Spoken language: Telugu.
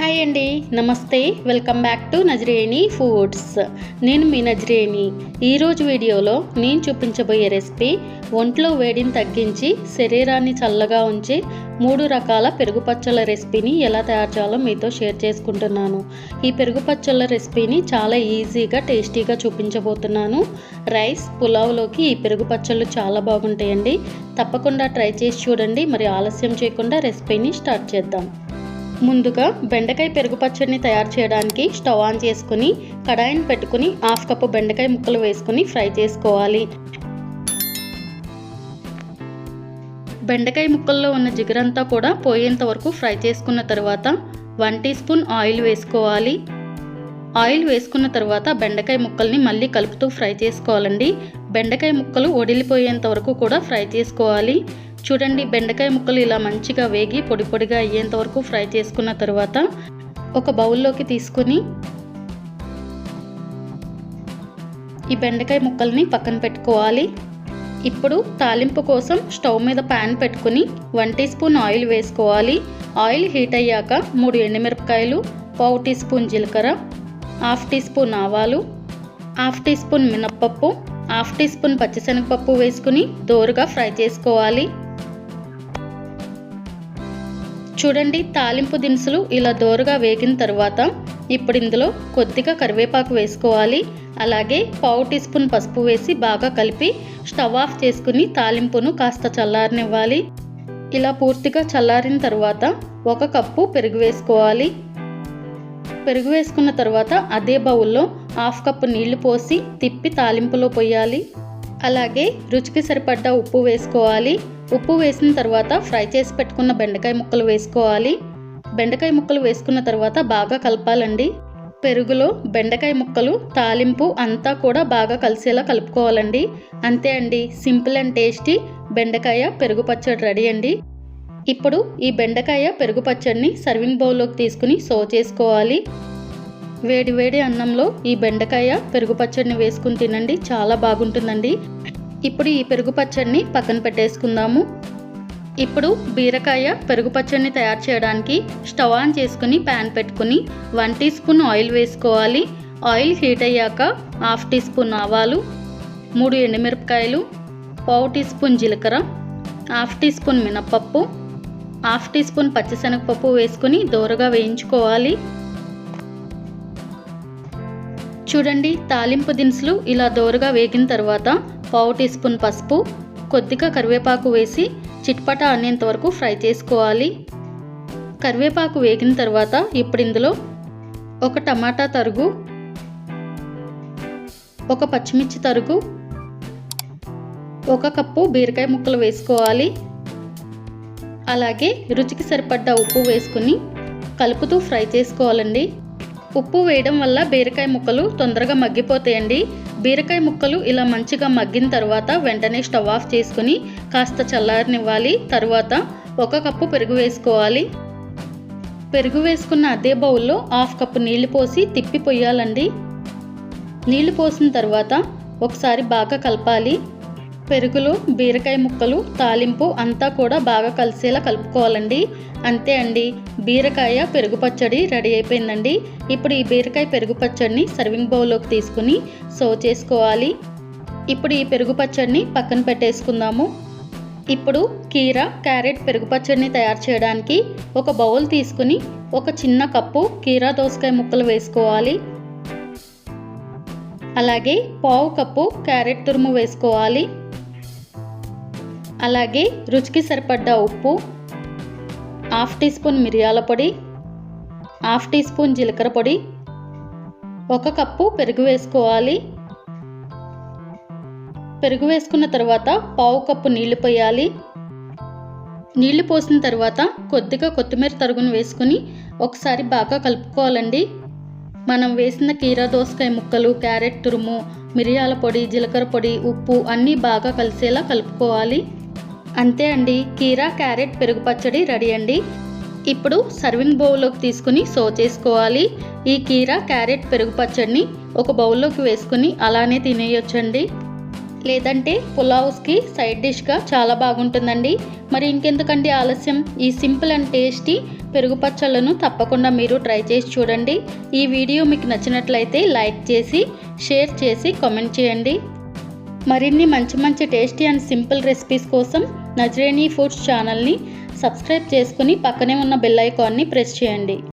హాయ్ అండి నమస్తే. Welcome back to Nazareni foods. నేను మీ నజరేణి. ఈరోజు వీడియోలో నేను చూపించబోయే రెసిపీ ఒంట్లో వేడిని తగ్గించి శరీరాన్ని చల్లగా ఉంచి మూడు రకాల పెరుగు పచ్చళ్ళ రెసిపీని ఎలా తయారు చేయాలో మీతో షేర్ చేసుకుంటున్నాను. ఈ పెరుగు పచ్చళ్ళ రెసిపీని చాలా ఈజీగా టేస్టీగా చూపించబోతున్నాను. రైస్ పులావ్లోకి ఈ పెరుగు పచ్చళ్ళు చాలా బాగుంటాయండి. తప్పకుండా ట్రై చేసి చూడండి. మరి ఆలస్యం చేయకుండా రెసిపీని స్టార్ట్ చేద్దాం. ముందుగా బెండకాయ పెరుగు పచ్చడిని తయారు చేయడానికి స్టవ్ ఆన్ చేసుకుని కడాయిని పెట్టుకుని హాఫ్ కప్పు బెండకాయ ముక్కలు వేసుకుని ఫ్రై చేసుకోవాలి. బెండకాయ ముక్కల్లో ఉన్న జిగురంతా కూడా పోయేంత వరకు ఫ్రై చేసుకున్న తర్వాత వన్ టీ స్పూన్ ఆయిల్ వేసుకోవాలి. ఆయిల్ వేసుకున్న తర్వాత బెండకాయ ముక్కల్ని మళ్ళీ కలుపుతూ ఫ్రై చేసుకోవాలండి. బెండకాయ ముక్కలు ఒడిలిపోయేంత వరకు కూడా ఫ్రై చేసుకోవాలి. చూడండి బెండకాయ ముక్కలు ఇలా మంచిగా వేగి పొడి పొడిగా అయ్యేంత వరకు ఫ్రై చేసుకున్న తర్వాత ఒక బౌల్లోకి తీసుకుని ఈ బెండకాయ ముక్కల్ని పక్కన పెట్టుకోవాలి. ఇప్పుడు తాలింపు కోసం స్టవ్ మీద ప్యాన్ పెట్టుకుని వన్ టీ స్పూన్ ఆయిల్ వేసుకోవాలి. ఆయిల్ హీట్ అయ్యాక మూడు ఎండుమిరపకాయలు పావు టీ స్పూన్ జీలకర్ర హాఫ్ టీ స్పూన్ ఆవాలు హాఫ్ టీ స్పూన్ మినప్పప్పు హాఫ్ టీ స్పూన్ పచ్చిశనగపప్పు వేసుకుని దోరగా ఫ్రై చేసుకోవాలి. చూడండి తాలింపు దినుసులు ఇలా దోరగా వేగిన తర్వాత ఇప్పుడు ఇందులో కొద్దిగా కరివేపాకు వేసుకోవాలి. అలాగే పావు టీ స్పూన్ పసుపు వేసి బాగా కలిపి స్టవ్ ఆఫ్ చేసుకుని తాలింపును కాస్త చల్లారనివ్వాలి. ఇలా పూర్తిగా చల్లారిన తర్వాత ఒక కప్పు పెరుగు వేసుకోవాలి. పెరుగు వేసుకున్న తర్వాత అదే బౌల్లో హాఫ్ కప్పు నీళ్ళు పోసి తిప్పి తాలింపులో పోయాలి. అలాగే రుచికి సరిపడ్డ ఉప్పు వేసుకోవాలి. ఉప్పు వేసిన తర్వాత ఫ్రై చేసి పెట్టుకున్న బెండకాయ ముక్కలు వేసుకోవాలి. బెండకాయ ముక్కలు వేసుకున్న తర్వాత బాగా కలపాలండి. పెరుగులో బెండకాయ ముక్కలు తాలింపు అంతా కూడా బాగా కలిసేలా కలుపుకోవాలండి. అంతే అండి సింపుల్ అండ్ టేస్టీ బెండకాయ పెరుగు పచ్చడి రెడీ అండి. ఇప్పుడు ఈ బెండకాయ పెరుగు పచ్చడిని సర్వింగ్ బౌల్లోకి తీసుకుని సర్వ్ చేసుకోవాలి. వేడి వేడి అన్నంలో ఈ బెండకాయ పెరుగు పచ్చడిని వేసుకుని తినండి చాలా బాగుంటుందండి. ఇప్పుడు ఈ పెరుగు పచ్చడిని పక్కన పెట్టేసుకుందాము. ఇప్పుడు బీరకాయ పెరుగు పచ్చడిని తయారు చేయడానికి స్టవ్ ఆన్ చేసుకుని ప్యాన్ పెట్టుకుని వన్ టీ స్పూన్ ఆయిల్ వేసుకోవాలి. ఆయిల్ హీట్ అయ్యాక హాఫ్ టీ స్పూన్ ఆవాలు మూడు ఎండుమిరపకాయలు పావు టీ స్పూన్ జీలకర్ర హాఫ్ టీ స్పూన్ మినప్పప్పు హాఫ్ టీ స్పూన్ పచ్చిశనగపప్పు వేసుకుని దోరగా వేయించుకోవాలి. చూడండి తాలింపు దినుసులు ఇలా దోరగా వేగిన తర్వాత పావు టీ స్పూన్ పసుపు కొద్దిగా కరివేపాకు వేసి చిట్పట అనేంత వరకు ఫ్రై చేసుకోవాలి. కరివేపాకు వేగిన తర్వాత ఇప్పుడు ఇందులో ఒక టమాటా తరుగు ఒక పచ్చిమిర్చి తరుగు ఒక కప్పు బీరకాయ ముక్కలు వేసుకోవాలి. అలాగే రుచికి సరిపడ్డ ఉప్పు వేసుకుని కలుపుతూ ఫ్రై చేసుకోవాలండి. ఉప్పు వేయడం వల్ల బీరకాయ ముక్కలు తొందరగా మగ్గిపోతాయండి. బీరకాయ ముక్కలు ఇలా మంచిగా మగ్గిన తర్వాత వెంటనే స్టవ్ ఆఫ్ చేసుకుని కాస్త చల్లారనివ్వాలి. తర్వాత ఒక కప్పు పెరుగు వేసుకోవాలి. పెరుగు వేసుకున్న అదే బౌల్లో హాఫ్ కప్పు నీళ్ళు పోసి తిప్పి పొయ్యాలండి. నీళ్ళు పోసిన తర్వాత ఒకసారి బాగా కలపాలి. పెరుగులో బీరకాయ ముక్కలు తాలింపు అంతా కూడా బాగా కలిసేలా కలుపుకోవాలండి. అంతే అండి. బీరకాయ పెరుగు పచ్చడి రెడీ అయిపోయిందండి. ఇప్పుడు ఈ బీరకాయ పెరుగు పచ్చడిని సర్వింగ్ బౌల్లోకి తీసుకుని సర్వ్ చేసుకోవాలి. ఇప్పుడు ఈ పెరుగు పచ్చడిని పక్కన పెట్టేసుకుందాము. ఇప్పుడు కీర క్యారెట్ పెరుగు పచ్చడిని తయారు చేయడానికి ఒక బౌల్ తీసుకుని ఒక చిన్న కప్పు కీరా దోసకాయ ముక్కలు వేసుకోవాలి. అలాగే పావు కప్పు క్యారెట్ తురుము వేసుకోవాలి. అలాగే రుచికి సరిపడ్డ ఉప్పు హాఫ్ టీ స్పూన్ మిరియాల పొడి హాఫ్ టీ స్పూన్ జీలకర్ర పొడి ఒక కప్పు పెరుగు వేసుకోవాలి. పెరుగు వేసుకున్న తర్వాత పావు కప్పు నీళ్ళు పోయాలి. నీళ్ళు పోసిన తర్వాత కొద్దిగా కొత్తిమీర తరుగును వేసుకుని ఒకసారి బాగా కలుపుకోవాలండి. మనం వేసిన కీరా దోసకాయ ముక్కలు క్యారెట్ తురుము మిరియాల పొడి జీలకర్ర పొడి ఉప్పు అన్నీ బాగా కలిసేలా కలుపుకోవాలి. అంతే అండి. కీరా క్యారెట్ పెరుగు పచ్చడి రెడీ అండి. ఇప్పుడు సర్వింగ్ బౌల్లోకి తీసుకుని సో చేసుకోవాలి. ఈ కీరా క్యారెట్ పెరుగు పచ్చడిని ఒక బౌల్లోకి వేసుకుని అలానే తినేయొచ్చండి. లేదంటే పులావ్స్కి సైడ్ డిష్గా చాలా బాగుంటుందండి. మరి ఇంకెందుకండి ఆలస్యం? ఈ సింపుల్ అండ్ టేస్టీ పెరుగు పచ్చళ్ళను తప్పకుండా మీరు ట్రై చేసి చూడండి. ఈ వీడియో మీకు నచ్చినట్లయితే లైక్ చేసి షేర్ చేసి కామెంట్ చేయండి. మరిన్ని మంచి మంచి టేస్టీ అండ్ సింపుల్ రెసిపీస్ కోసం నజరేనీ ఫుడ్స్ ఛానల్ని సబ్స్క్రైబ్ చేసుకుని పక్కనే ఉన్న బెల్ ఐకాన్ని ప్రెస్ చేయండి.